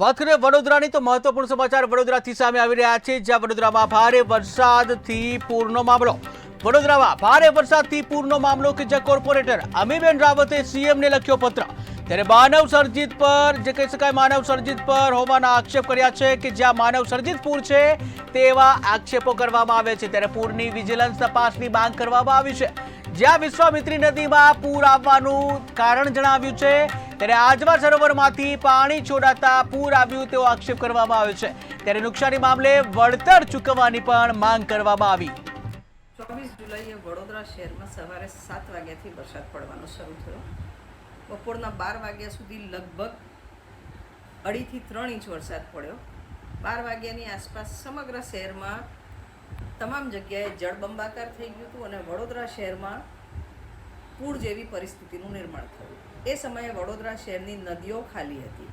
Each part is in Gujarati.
વાત કરીએ વડોદરાની, તો મહત્વપૂર્ણ સમાચાર વડોદરાથી સામે આવી રહ્યા છે, જ્યાં વડોદરામાં ભારે વરસાદથી પૂરનો મામલો. વડોદરામાં ભારે વરસાદથી પૂરનો મામલો કે જે કોર્પોરેટર અમીબેન રાવતે સીએમને લખ્યો પત્ર. ત્યારે માનવ સર્જિત પર, જે કહી શકાય માનવ સર્જિત પર હોવાના આક્ષેપ કર્યા છે કે જ્યાં માનવ સર્જિત પૂર છે, તેવા આક્ષેપો કરવામાં આવે છે. ત્યારે પૂરની વિજિલન્સ તપાસની માંગ કરવામાં આવી છે. જ્યાં વિશ્વામિત્રી નદીમાં પૂર આવવાનું કારણ જણાવ્યું છે ત્યારે આજવા સરોવરમાંથી પાણી છોડાતા પૂર આવ્યું તેવો આક્ષેપ કરવામાં આવ્યો છે. ત્યારે નુકસાની મામલે વળતર ચૂકવવાની પણ માંગ કરવામાં આવી. ચોવીસ જુલાઈએ વડોદરા શહેરમાં સવારે સાત વાગ્યાથી વરસાદ પડવાનો શરૂ થયો. બપોરના બાર વાગ્યા સુધી લગભગ અઢીથી ત્રણ ઇંચ વરસાદ પડ્યો. બાર વાગ્યાની આસપાસ સમગ્ર શહેરમાં તમામ જગ્યાએ જળબંબાકાર થઈ ગયું હતું અને વડોદરા શહેરમાં પૂર જેવી પરિસ્થિતિનું નિર્માણ થયું. એ સમયે વડોદરા શહેરની નદીઓ ખાલી હતી.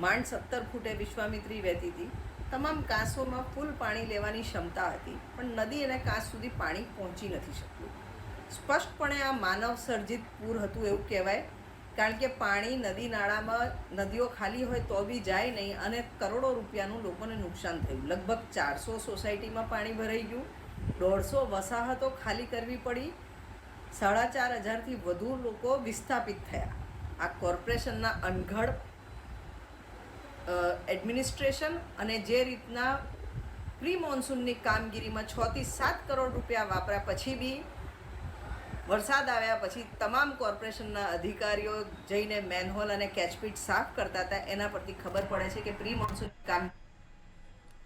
માંડ સત્તર ફૂટે વિશ્વામિત્રી વહેતી હતી. તમામ કાંસોમાં ફૂલ પાણી લેવાની ક્ષમતા હતી, પણ નદી અને કાંસ સુધી પાણી પહોંચી નથી શક્યું. સ્પષ્ટપણે આ માનવ સર્જિત પૂર હતું એવું કહેવાય, કારણ કે પાણી નદી નાળામાં, નદીઓ ખાલી હોય તો બી જાય નહીં અને કરોડો રૂપિયાનું લોકોને નુકસાન થયું. લગભગ ચારસો સોસાયટીમાં પાણી ભરાઈ ગયું. દોઢસો વસાહતો ખાલી કરવી પડી. સાડા ચાર હજારથી વધુ લોકો વિસ્થાપિત થયા. આ કોર્પોરેશનના અનઘડ એડમિનિસ્ટ્રેશન અને જે રીતના પ્રી મોન્સૂનની કામગીરીમાં છથી સાત કરોડ રૂપિયા વાપર્યા, પછી બી વરસાદ આવ્યા, પછી તમામ કોર્પોરેશનના અધિકારીઓ જઈને મેનહોલ અને કેચપીટ સાફ કરતા હતા. એના પરથી ખબર પડે છે કે પ્રી મોન્સૂન કામ